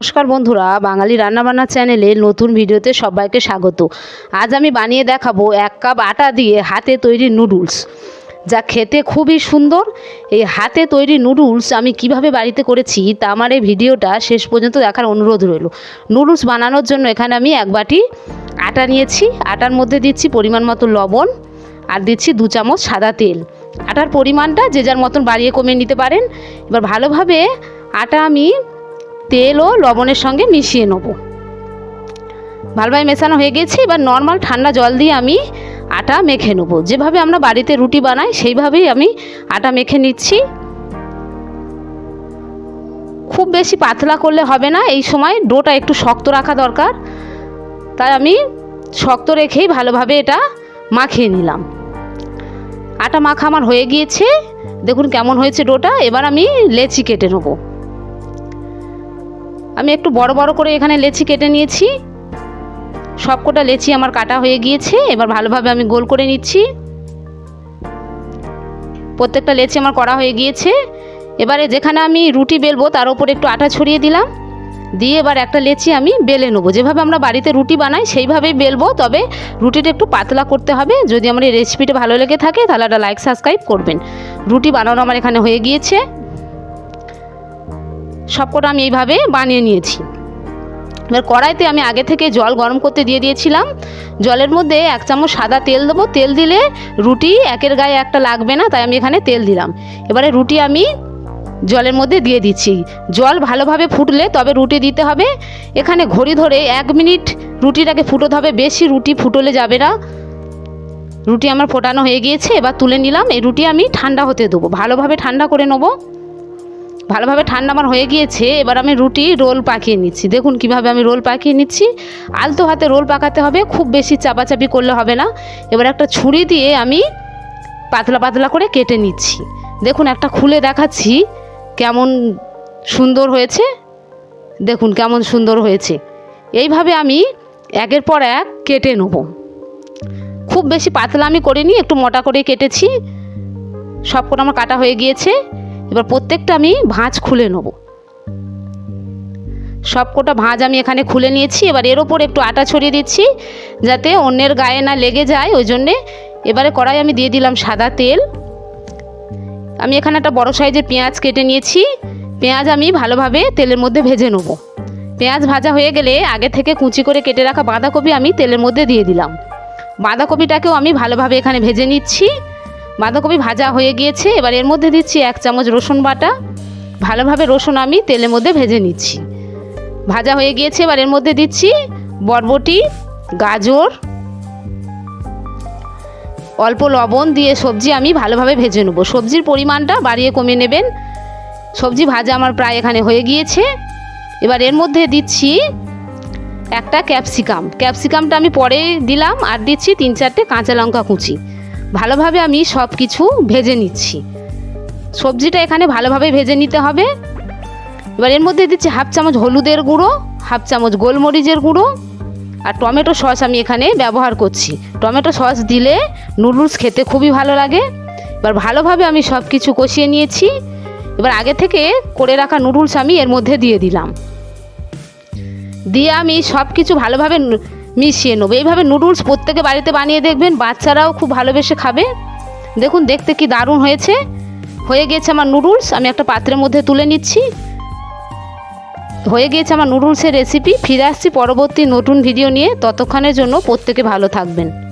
নমস্কার বন্ধুরা, বাঙালি রান্নাবান্না চ্যানেলে নতুন ভিডিওতে সবাইকে স্বাগত। আজ আমি বানিয়ে দেখাবো এক কাপ আটা দিয়ে হাতে তৈরি নুডলস। যা খেতে খুবই সুন্দর। এই হাতে তৈরি নুডলস আমি কীভাবে বাড়িতে করেছি তা আমার এই ভিডিওটা শেষ পর্যন্ত দেখার অনুরোধ রইল। নুডলস বানানোর জন্য এখানে আমি এক বাটি আটা নিয়েছি। আটার মধ্যে দিচ্ছি পরিমাণ মতো লবণ আর দিচ্ছি দু চামচ সাদা তেল। আটার পরিমাণটা যে যার মতন বাড়িয়ে কমিয়ে নিতে পারেন। এবার ভালোভাবে আটা আমি তেল ও লবণের সঙ্গে মিশিয়ে নেব। ভালোভাবে মেশানো হয়ে গেছে, এবার নর্মাল ঠান্ডা জল দিয়ে আমি আটা মেখে নেব। যেভাবে আমরা বাড়িতে রুটি বানাই, সেইভাবেই আমি আটা মেখে নিচ্ছি। খুব বেশি পাতলা করলে হবে না, এই সময় ডোটা একটু শক্ত রাখা দরকার। তাই আমি শক্ত রেখেই ভালোভাবে এটা মাখিয়ে নিলাম। আটা মাখা আমার হয়ে গিয়েছে, দেখুন কেমন হয়েছে ডোটা, এবার আমি লেচি কেটে নেব। আমি একটু বড় বড় করে এখানে লেচি কেটে নিয়েছি। সবকটা লেচি আমার কাটা হয়ে গিয়েছে, এবার ভালোভাবে আমি গোল করে নিচ্ছি। প্রত্যেকটা লেচি আমার করা হয়ে গিয়েছে। এবারে যেখানে আমি রুটি বেলবো, তার উপর একটু আটা ছড়িয়ে দিলাম। দিয়ে এবার একটা লেচি আমি বেলে নেব। যেভাবে আমরা বাড়িতে রুটি বানাই, সেইভাবেই বেলবো। তবে রুটিটা একটু পাতলা করতে হবে। যদি আমার এই রেসিপিটা ভালো লেগে থাকে, তাহলে একটা লাইক সাবস্ক্রাইব করবেন। রুটি বানানো আমার এখানে হয়ে গিয়েছে। সবকটা আমি এইভাবে বানিয়ে নিয়েছি। এবার কড়াইতে আমি আগে থেকে জল গরম করতে দিয়ে দিয়েছিলাম। জলের মধ্যে এক চামচ সাদা তেল দেবো। তেল দিলে রুটি একের গায়ে একটা লাগবে না, তাই আমি এখানে তেল দিলাম। এবারে রুটি আমি জলের মধ্যে দিয়ে দিচ্ছি। জল ভালোভাবে ফুটলে তবে রুটি দিতে হবে। এখানে ঘড়ি ধরে এক মিনিট রুটিটাকে ফুটোতে হবে। বেশি রুটি ফুটলে যাবে না। রুটি আমার ফোটানো হয়ে গিয়েছে, এবার তুলে নিলাম। এই রুটি আমি ঠান্ডা হতে দেবো। ভালোভাবে ঠান্ডা করে নেব। ভালোভাবে ঠান্ডা আমার হয়ে গিয়েছে, এবার আমি রুটি রোল পাকিয়ে নিচ্ছি। দেখুন কীভাবে আমি রোল পাকিয়ে নিচ্ছি। আলতো হাতে রোল পাকাতে হবে, খুব বেশি চাপাচাপি করলে হবে না। এবার একটা ছুরি দিয়ে আমি পাতলা পাতলা করে কেটে নিচ্ছি। দেখুন একটা খুলে দেখাচ্ছি, কেমন সুন্দর হয়েছে। দেখুন কেমন সুন্দর হয়েছে। এইভাবে আমি একের পর এক কেটে নেব। খুব বেশি পাতলা আমি করিনি, একটু মোটা করে কেটেছি। সব সবকটা আমার কাটা হয়ে গিয়েছে। এবার প্রত্যেকটা আমি ভাঁজ খুলে নেব। সবকটা ভাঁজ আমি এখানে খুলে নিয়েছি। এবার এর ওপর একটু আটা ছড়িয়ে দিচ্ছি যাতে অন্যের গায়ে না লেগে যায়। ওই জন্যে এবারে কড়াই আমি দিয়ে দিলাম সাদা তেল। আমি এখানে একটা বড় সাইজের পেঁয়াজ কেটে নিয়েছি। পেঁয়াজ আমি ভালোভাবে তেলের মধ্যে ভেজে নেব। পেঁয়াজ ভাজা হয়ে গেলে আগে থেকে কুচি করে কেটে রাখা বাঁধাকপি আমি তেলের মধ্যে দিয়ে দিলাম। বাঁধাকপিটাকেও আমি ভালোভাবে এখানে ভেজে নিচ্ছি। বাঁধাকপি ভাজা হয়ে গিয়েছে, এবার এর মধ্যে দিচ্ছি এক চামচ রসুন বাটা। ভালোভাবে রসুন আমি তেলের মধ্যে ভেজে নিচ্ছি। ভাজা হয়ে গিয়েছে, এবার এর মধ্যে দিচ্ছি বরবটি, গাজর, অল্প লবণ দিয়ে সবজি আমি ভালোভাবে ভেজে নেব। সবজির পরিমাণটা বাড়িয়ে কমিয়ে নেবেন। সবজি ভাজা আমার প্রায় এখানে হয়ে গিয়েছে। এবার এর মধ্যে দিচ্ছি একটা ক্যাপসিকাম। ক্যাপসিকামটা আমি পরে দিলাম আর দিচ্ছি তিন চারটে কাঁচা লঙ্কা কুচি। ভালোভাবে আমি সব কিছু ভেজে নিচ্ছি। সবজিটা এখানে ভালোভাবে ভেজে নিতে হবে। এবার এর মধ্যে দিচ্ছি হাফ চামচ হলুদের গুঁড়ো, হাফ চামচ গোলমরিচের গুঁড়ো আর টমেটো সস আমি এখানে ব্যবহার করছি। টমেটো সস দিলে নুডলস খেতে খুবই ভালো লাগে। এবার ভালোভাবে আমি সব কিছু কষিয়ে নিয়েছি। এবার আগে থেকে করে রাখা নুডলস আমি এর মধ্যে দিয়ে দিলাম। দিয়ে আমি সব কিছু ভালোভাবে মিশিয়ে নেব। এইভাবে নুডলস প্রত্যেকে বাড়িতে বানিয়ে দেখবেন, বাচ্চারাও খুব ভালোবেসে খাবে। দেখুন, দেখতে কি দারুণ হয়েছে। হয়ে গিয়েছে আমার নুডলস, আমি একটা পাত্রের মধ্যে তুলে নিচ্ছি। হয়ে গিয়েছে আমার নুডলসের রেসিপি ফিরে আসছি পরবর্তী নতুন ভিডিও নিয়ে। ততক্ষণের জন্য প্রত্যেকে ভালো থাকবেন।